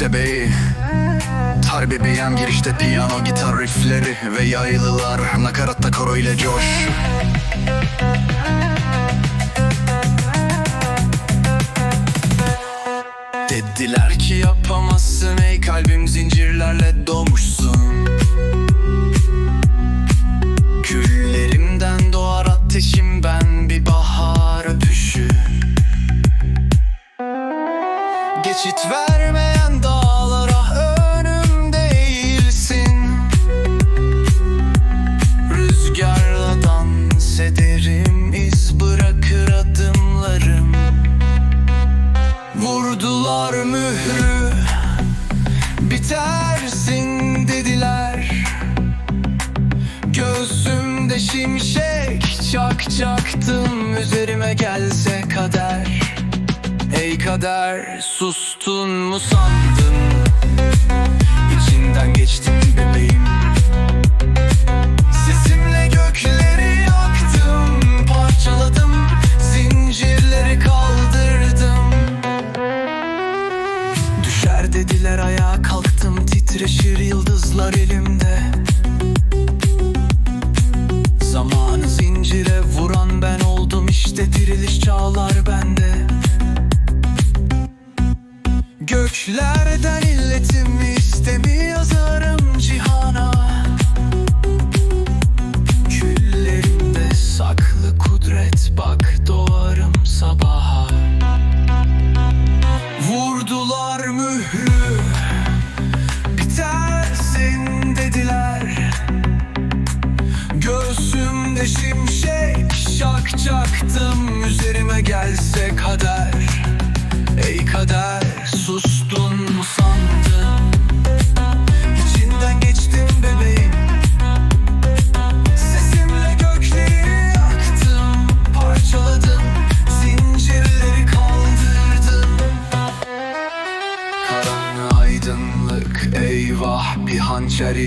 gökdebeyi Tarbi beyan girişte piyano gitar riffleri Ve yaylılar. Nakaratta koro ile coş. Dediler ki yapamazsın ey kalbim zincirlerle doğmuşsun Küllerimden doğar ateşim ben bir bahar öpüşü Geçit vermeyen Vurdular mührü Bitersin dediler. Göğsümde şimşek çakacaktım Üzerime gelse kader. Ey kader sustun mu sandın Düşer dediler ayağa kalktım. Titreşir yıldızlar elimde. Zamanı zincire vuran ben oldum. İşte diriliş çağlar bende. Göklerden illetimi istemi şimşek çakacaktım Üzerime gelse kader. Ey kader sustun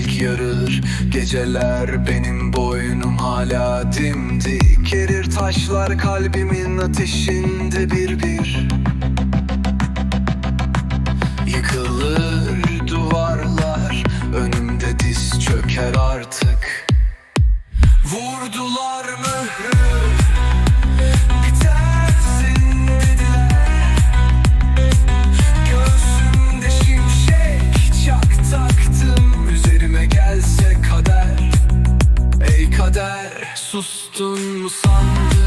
ilk yarılır. Geceler benim boynum hala dimdik. Erir taşlar kalbimin ateşinde bir bir Sustun mu sandın?